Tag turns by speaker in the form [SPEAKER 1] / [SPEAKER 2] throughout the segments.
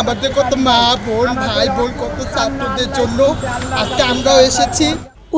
[SPEAKER 1] আমাদের কত মা বোন ভাই বোন কত ছাত্রদের জন্য আজকে আমরাও এসেছি।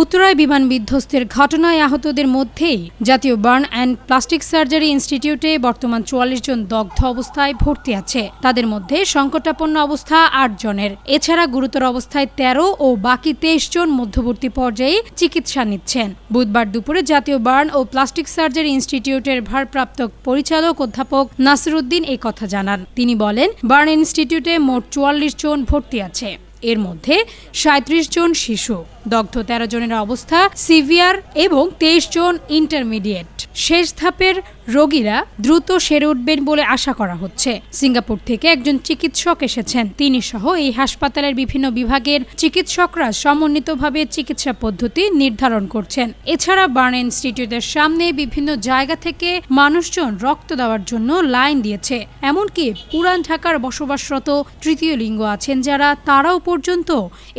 [SPEAKER 2] উত্তরায় বিমান বিধ্বস্তের ঘটনায় আহতদের মধ্যেই জাতীয় বার্ন অ্যান্ড প্লাস্টিক সার্জারি ইনস্টিটিউটে বর্তমান চুয়াল্লিশ জন দগ্ধ অবস্থায় ভর্তি আছে। তাদের মধ্যে সংকটাপন্ন অবস্থা আট জনের। এছাড়া গুরুতর অবস্থায় তেরো ও বাকি তেইশ জন মধ্যবর্তী পর্যায়ে চিকিৎসা নিচ্ছেন। বুধবার দুপুরে জাতীয় বার্ন ও প্লাস্টিক সার্জারি ইনস্টিটিউটের ভারপ্রাপ্ত পরিচালক অধ্যাপক নাসিরুদ্দিন এই কথা জানান। তিনি বলেন, বার্ন ইনস্টিটিউটে মোট চুয়াল্লিশ জন ভর্তি আছে। এর মধ্যে সাঁত্রিশ জন শিশু। দগ্ধ তেরো জনের অবস্থা, সিভিয়ার এবং তেইশ জন ইন্টারমিডিয়েট। শেষ ধাপের রোগীরা দ্রুত সেরে উঠবেন বলে আশা করা হচ্ছে। সিঙ্গাপুর থেকে একজন চিকিৎসক এসেছেন। তিনি সহ এই হাসপাতালের বিভিন্ন বিভাগের চিকিৎসকরা সমন্বিতভাবে চিকিৎসা পদ্ধতি নির্ধারণ করছেন। এছাড়া বার্ন ইনস্টিটিউটের সামনে বিভিন্ন জায়গা থেকে মানুষজন রক্ত দেওয়ার জন্য লাইন দিয়েছে। এমনকি পুরান ঢাকার বসবাসরত তৃতীয় লিঙ্গ আছেন যারা, তারাও পর্যন্ত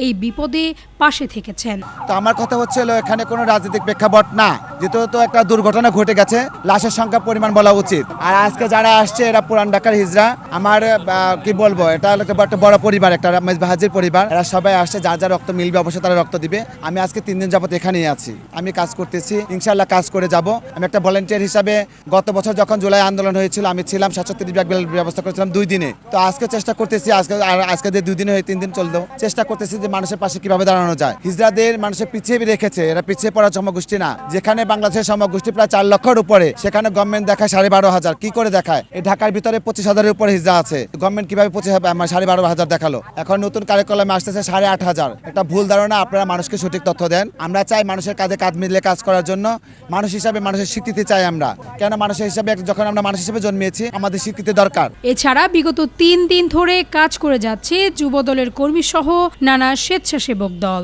[SPEAKER 2] এই বিপদে পাশে থেকেছেন।
[SPEAKER 3] তো আমার কথা হচ্ছে এখানে কোনো রাজনৈতিক প্রেক্ষাপট না। যেহেতু একটা দুর্ঘটনা ঘটে গেছে, লাশের সংখ্যা পরিমাণ বলা উচিত। আর আজকে যারা আসছে, এরা পুরান ঢাকার হিজরা আমার কি বলব, এটা একটা বড় পরিবার একটা মেজবাহাজির পরিবার। এরা সবাই আসছে, যার যার রক্ত মিলবে, অবশ্যই তারা রক্ত দিবে। আমি আজকে তিন দিন যাবত এখানেই আছি। আমি কাজ করতেছি ইনশাল্লাহ কাজ করে যাব। আমি একটা ভলেন্টিয়ার হিসাবে গত বছর যখন জুলাই আন্দোলন হয়েছিল, আমি ছিলাম সাতষট্টি ব্যাগ ব্যবস্থা করেছিলাম দুই দিনে। তো আজকে চেষ্টা করতেছি, আজকে, আর আজকে যে দুই দিনে হয়ে তিন দিন চলতো চেষ্টা করতেছি যে মানুষের পাশে কীভাবে দাঁড়ানো যায়। হিজড়াদের মানুষের পিছিয়ে রেখেছে, এরা পিছিয়ে পড়া সমগোষ্ঠী না। যেখানে বাংলাদেশের সমগোষ্ঠী প্রায় চার লক্ষের উপরে। সেখানে গভর্নমেন্ট দেখায় সাড়ে বারো হাজার। কি করে দেখায়? এই ঢাকার ভিতরে পঁচিশ হাজারের উপরে হিজড়া আছে। গভর্নমেন্ট কীভাবে পঁচিশ আমার সাড়ে বারো হাজার দেখাল। এখন নতুন কারিকুলামে আসতেছে সাড়ে আট হাজার। একটা ভুল ধারণা, আপনারা মানুষকে সঠিক তথ্য দেন। আমরা চাই মানুষের কাঁধে কাঁধ মিলে কাজ করার জন্য মানুষ হিসাবে মানুষের স্বীকৃতি চাই আমরা। কেন মানুষের হিসাবে যখন আমরা মানুষ হিসেবে জন্মিয়েছি, আমাদের স্বীকৃতি দরকার।
[SPEAKER 2] এছাড়া বিগত তিন দিন ধরে কাজ করে যাচ্ছে যুবদলের কর্মী সহ নানা স্বেচ্ছাসেবক দল।